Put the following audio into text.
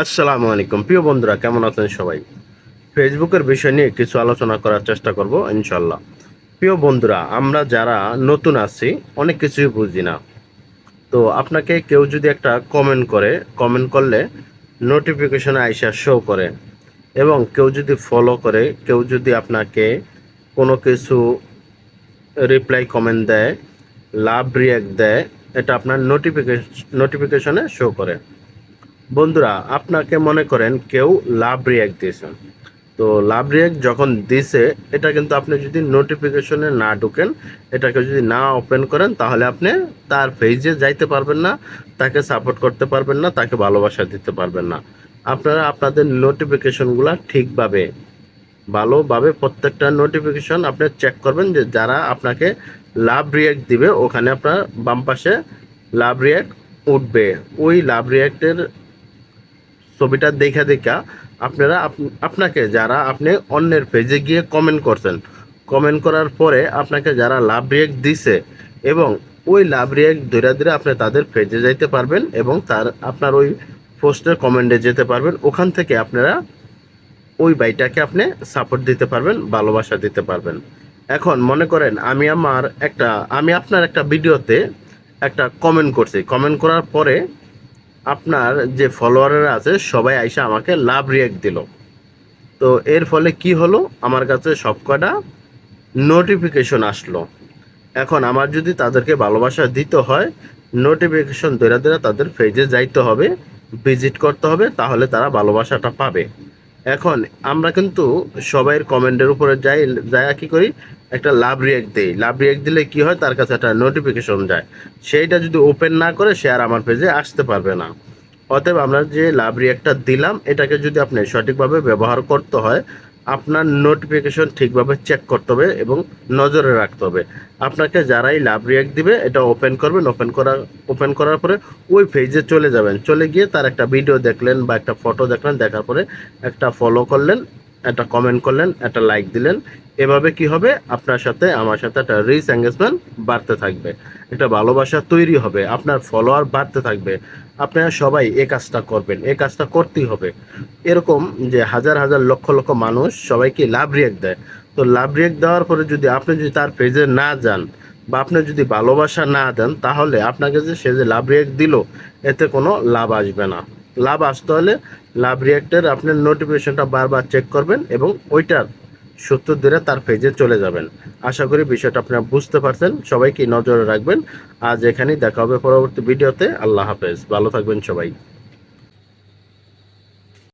আসসালামু আলাইকুম। প্রিয় বন্ধুরা, কেমন আছেন সবাই? ফেসবুকের বিষয় নিয়ে কিছু আলোচনা করার চেষ্টা করব ইনশাল্লাহ প্রিয় বন্ধুরা, আমরা যারা নতুন আছি, অনেক কিছুই বুঝি না। তো আপনাকে কেউ যদি একটা কমেন্ট করে কমেন্ট করলে নোটিফিকেশনে আইসা শো করে এবং কেউ যদি ফলো করে, কেউ যদি আপনাকে কোনো কিছু রিপ্লাই কমেন্ট দেয়, লাভ রিয়াক্ট দেয়, এটা আপনার নোটিফিকেশন নোটিফিকেশনে শো করে। বন্ধুরা, আপনাকে মনে করেন কেউ লাভ রিয়াক্ট দিয়েছেন তো লাভ রিয়াক্ট যখন দিছে, এটা কিন্তু আপনি যদি নোটিফিকেশনে না ঢুকেন, এটাকে যদি না ওপেন করেন, তাহলে আপনি তার পেজে যাইতে পারবেন না, তাকে সাপোর্ট করতে পারবেন না, তাকে ভালোবাসা দিতে পারবেন না। আপনারা আপনাদের নোটিফিকেশনগুলো ঠিকভাবে, ভালোভাবে প্রত্যেকটা নোটিফিকেশন আপনি চেক করবেন যে যারা আপনাকে লাভ রিয়াক্ট দিবে, ওখানে আপনার বাম পাশে লাভ রিয়াক্ট উঠবে। ওই লাভ রিয়াক্টের ছবিটা দেখা দেখা আপনারা আপ- আপনাকে যারা আপনি অন্যের পেজে গিয়ে কমেন্ট করছেন কমেন্ট করার পরে আপনাকে যারা লাভ রিয়াক্ট দিছে এবং ওই লাভ রিয়াক্ট ধীরে ধীরে আপনি তাদের পেজে যাইতে পারবেন এবং তার, আপনার ওই পোস্টের কমেন্টে যেতে পারবেন। ওখান থেকে আপনারা ওই বাইটাকে আপনি সাপোর্ট দিতে পারবেন, ভালোবাসা দিতে পারবেন। এখন মনে করেন আমি আমার একটা, আমি আপনার একটা ভিডিওতে একটা কমেন্ট করছি। কমেন্ট করার পরে আপনার যে ফলোয়াররা আছে, সবাই আইসা আমাকে লাভ রিয়াক্ট দিল। তো এর ফলে কি হলো? আমার কাছে সবকটা নোটিফিকেশন আসলো। এখন আমার যদি তাদেরকে ভালোবাসা দিতে হয় নোটিফিকেশন ধরে ধরে তাদের ফেজে যাইতে হবে ভিজিট করতে হবে, তাহলে তারা ভালোবাসাটা পাবে। এখন আমরা কিন্তু সবাইয়ের কমেন্টের উপরে যাই যাই কী করি, একটা লাভ রিয়াক্ট দিই। লাভ রিয়াক্ট দিলে কি হয়? তার কাছে একটা নোটিফিকেশন যায়। সেইটা যদি ওপেন না করে, সে আর আমার পেজে আসতে পারবে না। অতএব আমরা যে লাভ রিয়াক্টটা দিলাম, এটাকে যদি আপনি সঠিকভাবে ব্যবহার করতে হয় আপনার নোটিফিকেশন ঠিকভাবে চেক করতে হবে এবং নজরে রাখতে হবে। আপনাকে যারাই লাভ রিয়াক্ট দিবে, এটা ওপেন করবেন ওপেন করা ওপেন করার পরে ওই পেজে চলে যাবেন। চলে গিয়ে তার একটা ভিডিও দেখলেন বা একটা ফটো দেখলেন, দেখার পরে একটা ফলো করলেন। একটা কমেন্ট করলেন, একটা লাইক দিলেন। এভাবে কি হবে? আপনার সাথে, আমার সাথে একটা রিচ এঙ্গেজমেন্ট বাড়তে থাকবে। একটা ভালোবাসা তৈরি হবে, আপনার ফলোয়ার বাড়তে থাকবে। আপনারা সবাই এ কাজটা করবেন, এ কাজটা করতেই হবে। এরকম যে হাজার হাজার লক্ষ লক্ষ মানুষ সবাইকে লাভ রিয়েক্ট দেয়। তো লাভ রিয়েক্ট দেওয়ার পরে যদি আপনি যদি তার পেজে না যান বা আপনি যদি ভালোবাসা না দেন, তাহলে আপনাকে যে সে যে লাভ রিয়েক্ট দিল, এতে কোনো লাভ আসবে না। লাভ আসতে হলে লাভ রিয়াক্টের আপনার নোটিফিকেশনটা বারবার চেক করবেন এবং ওইটার সত্তর দিনে তার পেজে চলে যাবেন। আশা করি বিষয়টা আপনারা বুঝতে পারছেন। সবাইকে নজরে রাখবেন। আজ এখানেই দেখা হবে পরবর্তী ভিডিওতে। আল্লাহ হাফেজ। ভালো থাকবেন সবাই।